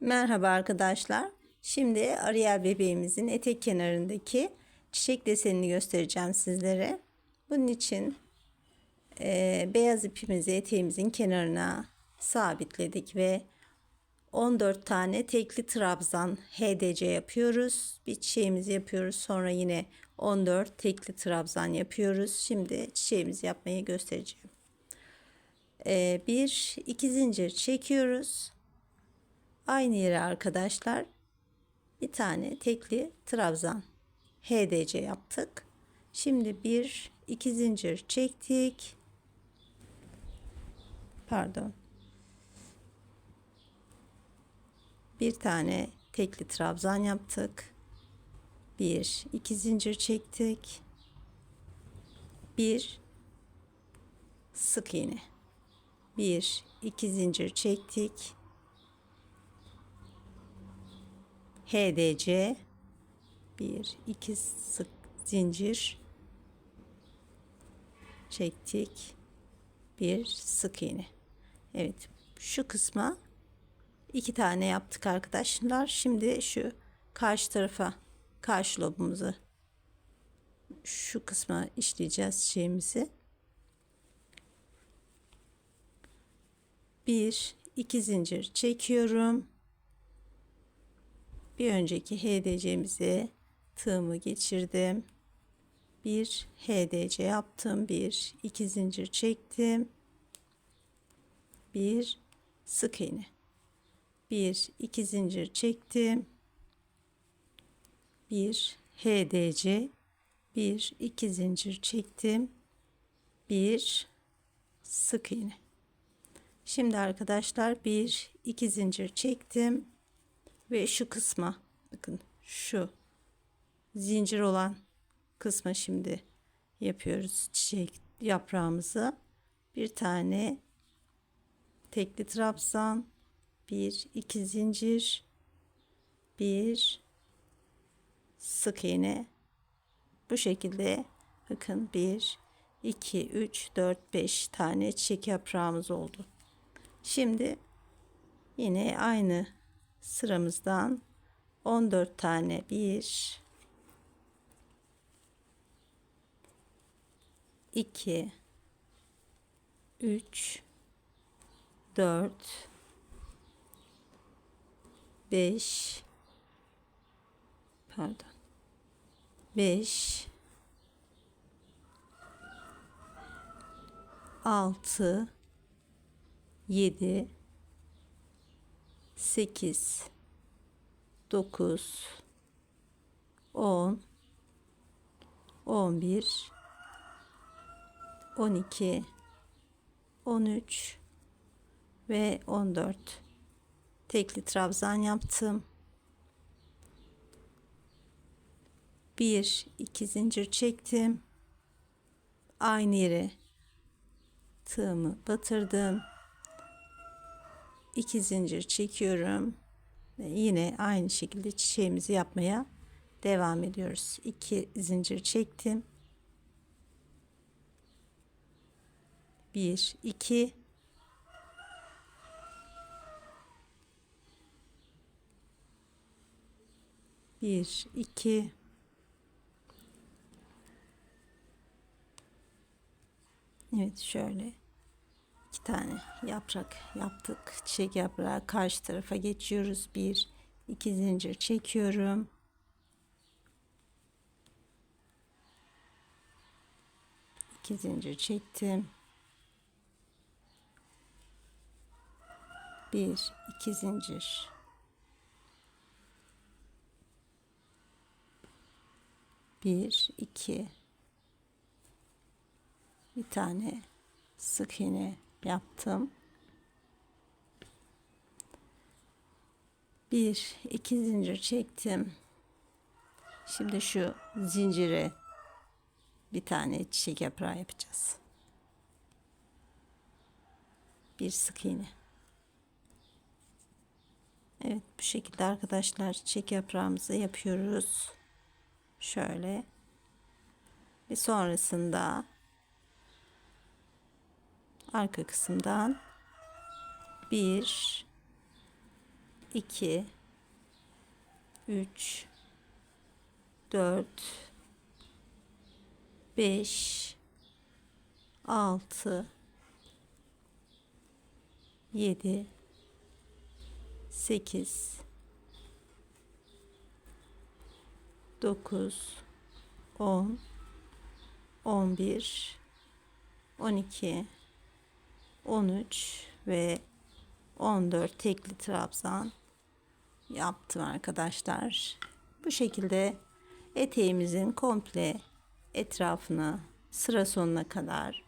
Merhaba arkadaşlar. Şimdi Ariel bebeğimizin etek kenarındaki çiçek desenini göstereceğim sizlere. Bunun için e, beyaz ipimizi eteğimizin kenarına sabitledik ve 14 tane tekli trabzan HDC yapıyoruz. Bir çiçeğimizi yapıyoruz. Sonra yine 14 tekli trabzan yapıyoruz. Şimdi çiçeğimizi yapmayı göstereceğim. E, bir iki zincir çekiyoruz. Aynı yere arkadaşlar bir tane tekli trabzan HDC yaptık. Şimdi bir iki zincir çektik. Pardon. Bir tane tekli trabzan yaptık. Bir iki zincir çektik. Bir sık iğne. Bir iki zincir çektik. HDC 1 2 sık zincir çektik. Bir sık iğne. Evet, şu kısma iki tane yaptık arkadaşlar. Şimdi şu karşı tarafa karşı lobumuzu şu kısma işleyeceğiz şeyimizi. Bir, iki zincir çekiyorum bir önceki HDC'mize tığımı geçirdim. Bir HDC yaptım. Bir iki zincir çektim. Bir sık iğne. Bir iki zincir çektim. Bir HDC. Bir iki zincir çektim. Bir sık iğne. Şimdi arkadaşlar bir iki zincir çektim ve şu kısma bakın şu zincir olan kısma şimdi yapıyoruz çiçek yaprağımızı. Bir tane tekli trabzan bir iki zincir bir sık iğne. Bu şekilde bakın bir 2 3 4 5 tane çiçek yaprağımız oldu. Şimdi yine aynı sıramızdan 14 tane 1 2 3 4 5 pardon 5 6 7 8 9 10 11 12 13 ve 14 tekli trabzan yaptım. Bir iki zincir çektim. Aynı yere tığımı batırdım. 2 zincir çekiyorum. Ve yine aynı şekilde çiçeğimizi yapmaya devam ediyoruz. 2 zincir çektim. 1 2 1 2 Evet şöyle iki tane yaprak yaptık. Çiçek yaprağı karşı tarafa geçiyoruz. Bir, iki zincir çekiyorum. İki zincir çektim. Bir, iki zincir. Bir, iki. Bir tane sık iğne yaptım. Bir, iki zincir çektim. Şimdi şu zincire bir tane çiçek yaprağı yapacağız. Bir sık iğne. Evet bu şekilde arkadaşlar çiçek yaprağımızı yapıyoruz. Şöyle. Ve sonrasında arka kısımdan. 1 2 3 4 5 6 7 8 9 10 11 12 13 ve 14 tekli trabzan yaptım arkadaşlar. Bu şekilde eteğimizin komple etrafını sıra sonuna kadar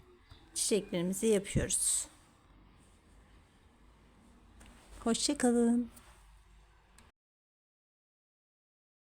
çiçeklerimizi yapıyoruz. Hoşçakalın.